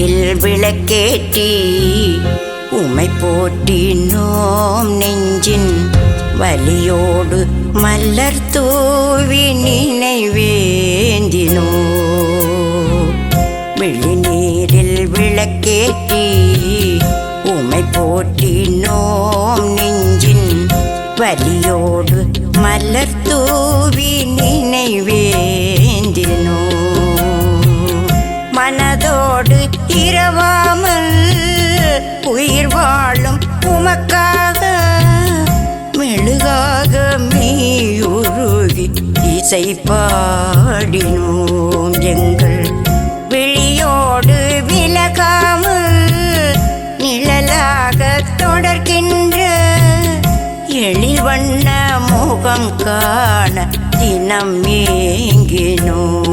கண்ணீரில் விளக்கேற்றி உமை போற்றினோம் நெஞ்சின் வலியோடு மலர் தூவி நினைவேந்தினோ. விழிநீரில் விளக்கேற்றி உமை போற்றினோம் நெஞ்சின் வலியோடு மலர் தூவி நினைவே. உயிர் வாழும் உமக்காக மெழுகாக மெய்யுருகி இசை பாடினோம் எங்கள் வெளியோடு விலகாமல் நிழலாக தொடர்கின்ற எழில் வண்ண முகம் காண தினம் ஏங்கினோம்.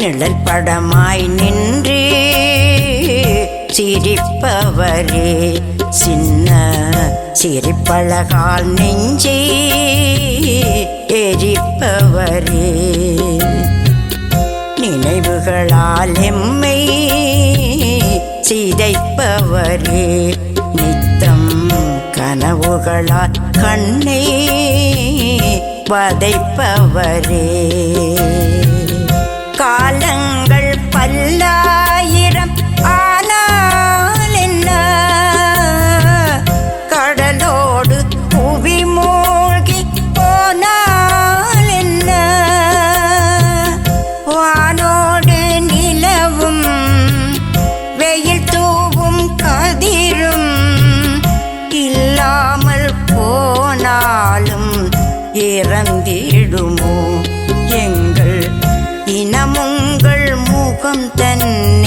நிழல் படமாய் நின்று சிரிப்பவரே சின்ன சிரிப்பழகால் நெஞ்சே எரிப்பவரே. நினைவுகளால் எம்மை சிதைப்பவரே நித்தம் கனவுகளால் கண்ணை வதைப்பவரே. முகம்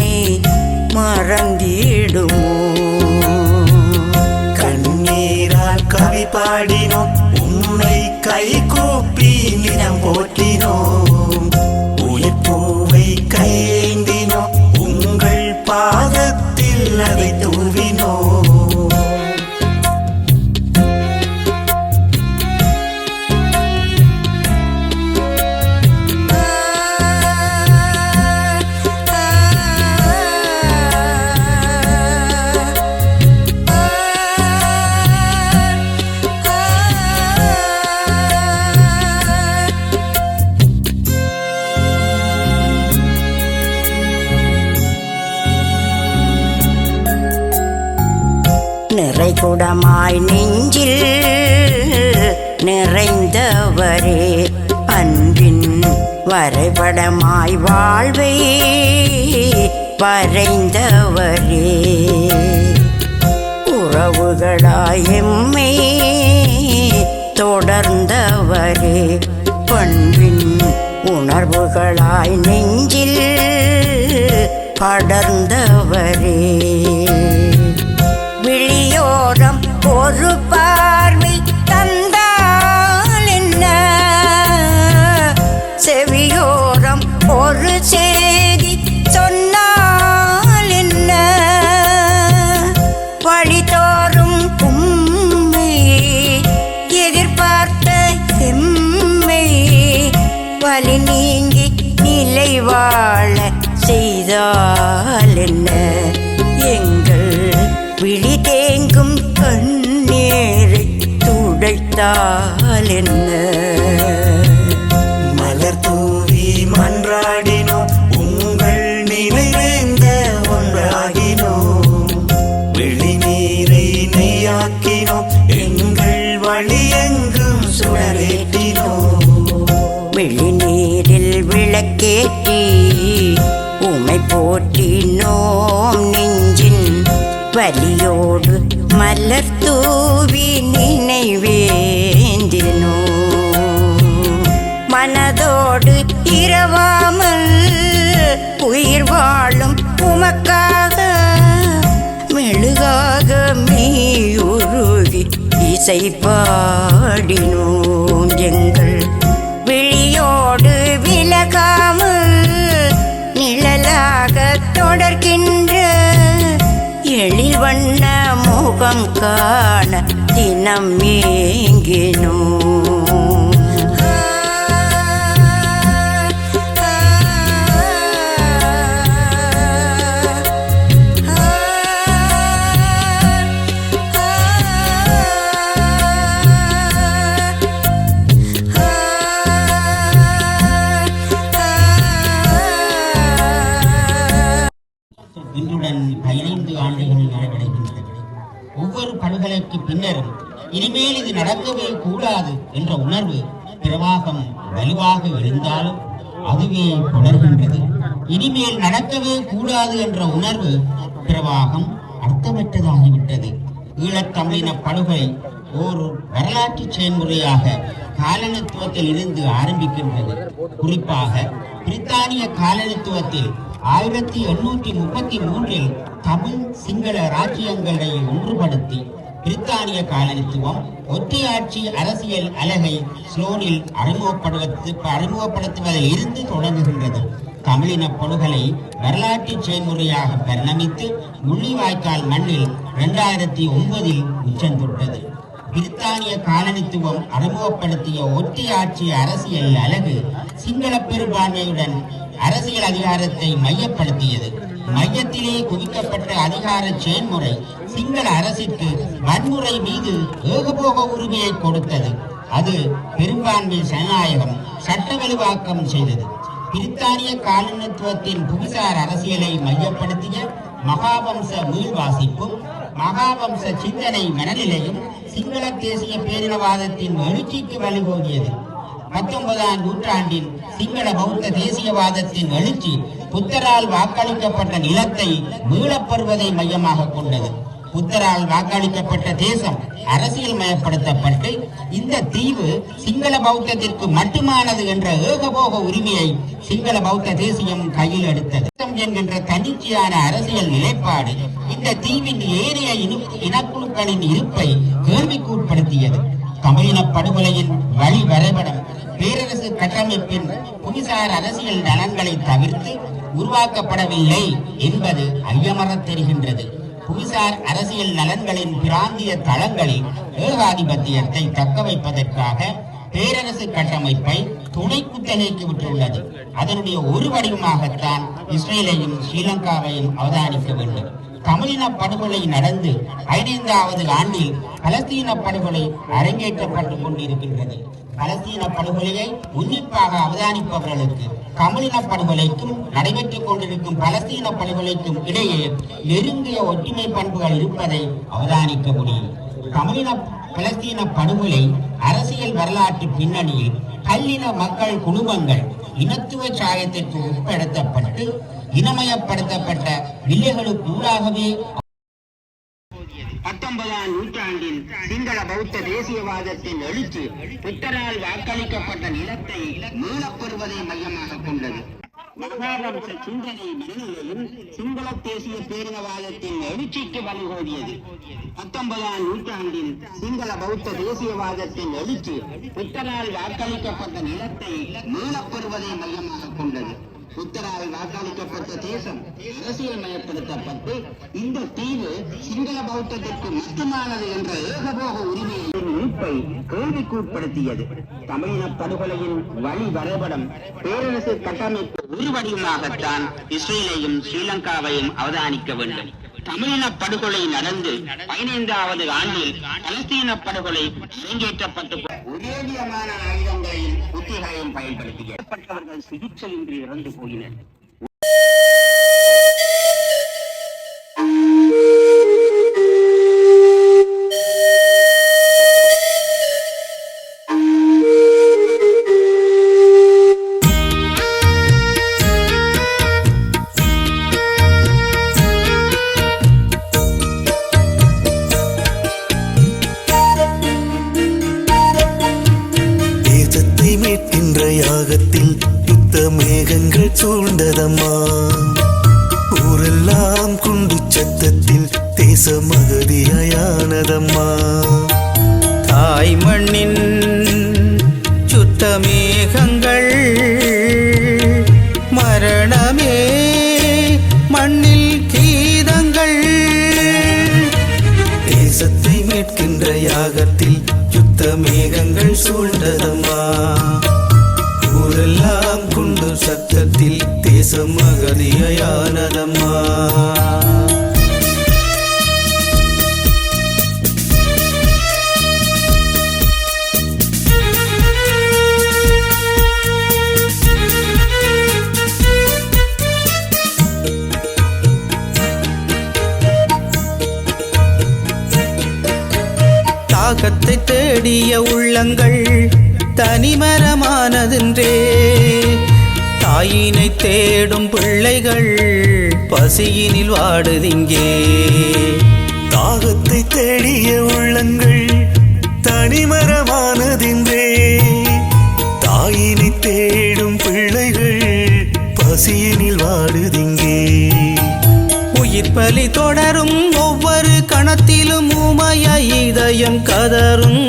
நிறைகுடமாய் நெஞ்சில் நிறைந்தவரே அன்பின் வரைபடமாய் வாழ்வை வரைந்தவரே. உறவுகளாய் எம்மை தொடர்ந்தவரே. பண்பின் உணர்வுகளாய் நெஞ்சில் படர்ந்தவரே. விழியோரம் ஒரு ഓർത്താലെന്ന് மனதோடு இரவாமல் உயிர் வாழும் உமக்காக மெழுகாக மீயுருகி இசை பாடினோம். எங்கள் விழியோடு விலகாமல் நிழலாக தொடர்கின்ற எழில் வண்ண முகம் காண தினம் ஏங்கினோம். இது கூடாது என்ற உணர்வு பிரவாகம் வலுவாக எழுந்தாலும் அதுவே தொடர்கின்றது. இனிமேல் நடக்கவே கூடாது என்ற உணர்வு பிரவாகம் அர்த்தமற்றதாகிவிட்டது. ஈழத்தமிழின படுகொலை ஒரு வரலாற்று செயல்முறையாக காலனித்துவத்தில் இருந்து ஆரம்பிக்கின்றது. குறிப்பாக பிரித்தானிய காலனித்துவத்தில் ஆயிரத்தி எண்ணூற்றி முப்பத்தி மூன்றில் தமிழ் சிங்கள ராஜ்யங்களை ஒன்றுபடுத்தி பிரித்தானிய காலனித்துவம் ஒற்றையாட்சி அரசியல் அலகை ஸ்லோனில் அறிமுகப்படுவது அறிமுகப்படுத்துவதில் இருந்து தொடங்குகின்றது. தமிழின படுகொலை வரலாற்று செயல்முறையாக பரிணமித்து முள்ளிவாய்க்கால் மண்ணில் இரண்டாயிரத்தி ஒன்பதில் உச்சம் தொட்டது. பிரித்தானிய காலனித்துவம் அறிமுகப்படுத்திய ஒற்றையாட்சி அரசியல் அலகு சிங்கள பெரும்பான்மையுடன் அரசியல் அதிகாரத்தை மையப்படுத்தியது. மையத்திலே குவிக்கப்பட்ட அதிகார செயல்முறை சிங்கள அரசிற்கு வன்முறை மீது ஏகபோக உரிமையை கொடுத்தது. அது பெரும்பான்மை ஜனநாயகம் சட்ட வலுவாக்கம் செய்தது. பிரித்தானிய காலனித்துவத்தின் புவிசார் அரசியலை மையப்படுத்திய மகாவம்ச மீள்வாசிப்பும் மகாவம்ச சிந்தனை மனநிலையும் சிங்கள தேசிய பேரினவாதத்தின் எழுச்சிக்கு வழிகோலியது பத்தொன்பதாம் நூற்றாண்டின் சிங்கள பௌத்த தேசியவாதத்தின் எழுச்சி புத்தரால் வாக்களிக்கப்பட்ட நிலத்தை மீளப்பெறுவதை மையமாக கொண்டது. புத்தரால் வாக்களிக்கப்பட்ட தேசம் அரசியல் மயப்படுத்தப்பட்டு இந்த தீவு சிங்கள பௌத்தத்திற்கு மட்டுமானது என்ற ஏகபோக உரிமையை சிங்கள பௌத்த தேசியம் கையில் எடுத்தது. என்கின்ற தனிச்சையான அரசியல் நிலைப்பாடு இந்த தீவின் ஏனைய இனக்குழுக்களின் இருப்பை கேள்விக்குட்படுத்தியது. தமிழின படுகொலையின் வழி வரைபடம் பேரரசு கட்டமைப்பின் புவிசார் அரசியல் நலன்களை தவிர்த்து உருவாக்கப்படவில்லை என்பது ஐயமறத் தெரிகின்றது. புவிசார் அரசியல் நலன்களின் பிராந்திய தளங்களில் ஏகாதிபத்தியத்தை தக்க வைப்பதற்காக பேரரசு கட்டமைப்பை துணை குத்தகைக்கு விட்டுள்ளது. அதனுடைய ஒரு வடிவமாகத்தான் இஸ்ரேலையும் ஸ்ரீலங்காவையும் அவதானிக்க வேண்டும். தமிழின படுகொலை நடந்து பதினைந்தாவது ஆண்டில் பலஸ்தீன படுகொலை அரங்கேற்றப்பட்டுக் கொண்டிருக்கின்றது. பலஸ்தீன படுகொலையை உன்னிப்பாக அவதானிப்பவர்களுக்கு தமிழின படுகொலைக்கும் நடைபெற்றுக் கொண்டிருக்கும் பலஸ்தீன படுகொலைக்கும் இடையே நெருங்கிய ஒற்றுமை பண்புகள் இருப்பதை அவதானிக்க முடியும். தமிழின பலஸ்தீன படுகொலை அரசியல் வரலாற்று பின்னணியில் கல்லின மக்கள் குடும்பங்கள் இனத்துவ சாயத்திற்கு உட்படுத்தப்பட்டு இனமயப்படுத்தப்பட்ட வில்லைகளுக்கு ஊடாகவே பத்தொன்பதாம் நூற்றாண்டில் சிங்கள பௌத்த தேசியவாதத்தின் எழுச்சி புத்தரால் வாக்களிக்கப்பட்ட நிலத்தை மீளப்பெறுவதை மையமாக கொண்டது. மகாவம்ச சிந்தனை மனநிலையும் சிங்கள தேசிய பேரினவாதத்தின் எழுச்சிக்கு வழிகோதியது. பத்தொன்பதாம் நூற்றாண்டில் சிங்கள பௌத்த தேசியவாதத்தின் எழுச்சி புத்தரால் வாக்களிக்கப்பட்ட நிலத்தை மீளப்பெறுவதை மையமாக கொண்டது. உத்தராவை வாக்களிக்கப்பட்ட தேசம் அரசியல் மயப்படுத்தப்பட்டு இந்த தீவு சிங்கள பௌத்தத்திற்கு மட்டுமானது என்ற ஏகபோக உரிமையின் மீட்பை கேள்விக்குட்படுத்தியது தமிழின படுகொலையின் வழி வரைபடம் பேரரசு கட்டமைப்பு உருவடிவமாகத்தான் இஸ்ரேலையும் ஸ்ரீலங்காவையும் அவதானிக்க வேண்டும். தமிழின படுகொலை நடந்து பதினைந்தாவது ஆண்டில் பலஸ்தீன படுகொலை அரங்கேற்றப்பட்டு உதேவியமான ஆயுதங்களையும் உத்திகளையும் பயன்படுத்தியவர்கள் சிகிச்சையின்றி இறந்து போயினர். உலகத்தில் யுத்த மேகங்கள் சூழ்ந்ததம்மா. ஊரெல்லாம் குண்டு சத்தத்தில் தேச மகதியானதம்மா தாய் மண்ணின் சுத்த மேகங்கள் மரண கொடிய உள்ளங்கள் தனிமரமானதென்றே. தாயினை தேடும் பிள்ளைகள் பசியினில் வாடுதிங்கே. தாகத்தை தேடிய உள்ளங்கள் தனிமரமானதின்றே. தாயினை தேடும் பிள்ளைகள் பசியினில் வாடு உயிர் பலி தொடரும். ஒவ்வொரு கணத்திலும் ஊமைய இதயம் கதரும்.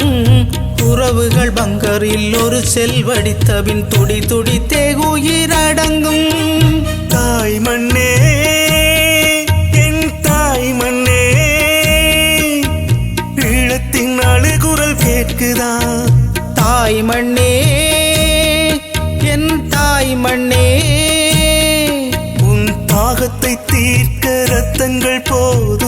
உறவுகள் பங்கரில் ஒரு செல் வடித்தபின் துடி துடி தேகுயிரடங்கும். தாய் மண்ணே என் தாய் மண்ணே ஈழத்தின் அழுகுரல் கேட்குதா? தாய் மண்ணே என் தாய் மண்ணே உன் தாகத்தை போது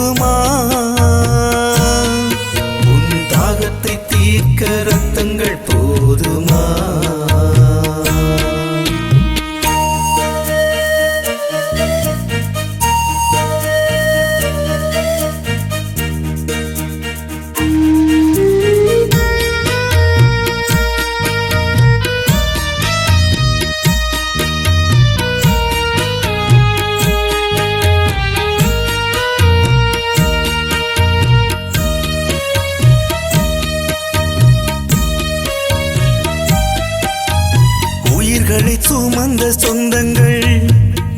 சுமந்த சொந்தங்கள்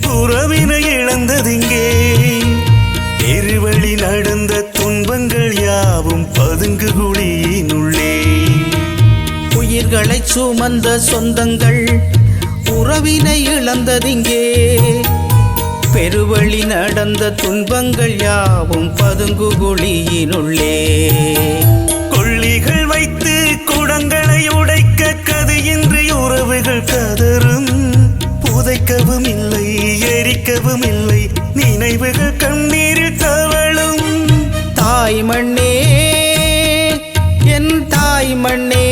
உறவினை இழந்ததிங்கே. எருவழி நடந்த துன்பங்கள் யாவும் பதுங்கு குழியினுள்ளே. உயிர்களை சுமந்த சொந்தங்கள் உறவினை இழந்ததிங்கே. பெருவழி நடந்த துன்பங்கள் யாவும் பதுங்கு குழியினுள்ளே. கொள்ளிகள் வைத்து குடங்களை உடைக்க கதையின்றி உறவுகள் கதறும் புதைக்கவும் இல்லை எரிக்கவும் இல்லை. நினைவுகள் கண்ணீரில் தவழும். தாய் மண்ணே என் தாய் மண்ணே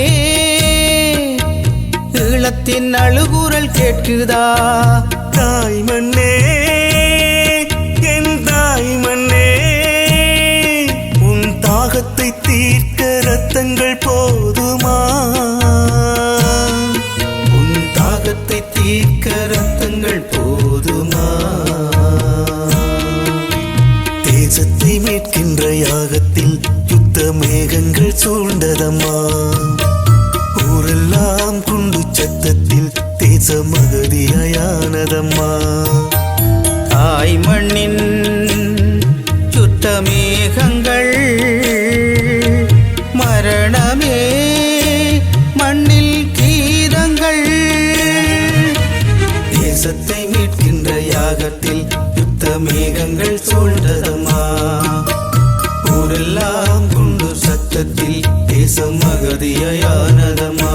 ஈழத்தின் அழுகுரல் கேட்குதா? தாய் மண்ணே என் தாய் மண்ணே உன் தாகத்தை தீர்க்க ரத்தங்கள் போதுமா? சூழ்ந்ததம்மா. ஊரெல்லாம் குண்டு சத்தத்தில் தேச மகதியானதம்மா தாய் மண்ணின் சுத்த மேகங்கள் மரணமே மண்ணில் கீதங்கள். தேசத்தை மீட்கின்ற யாகத்தில் யுத்த மேகங்கள் சூழ்ந்ததம்மா. ரத்தத்தில் தேசம் மகதியானதம்மா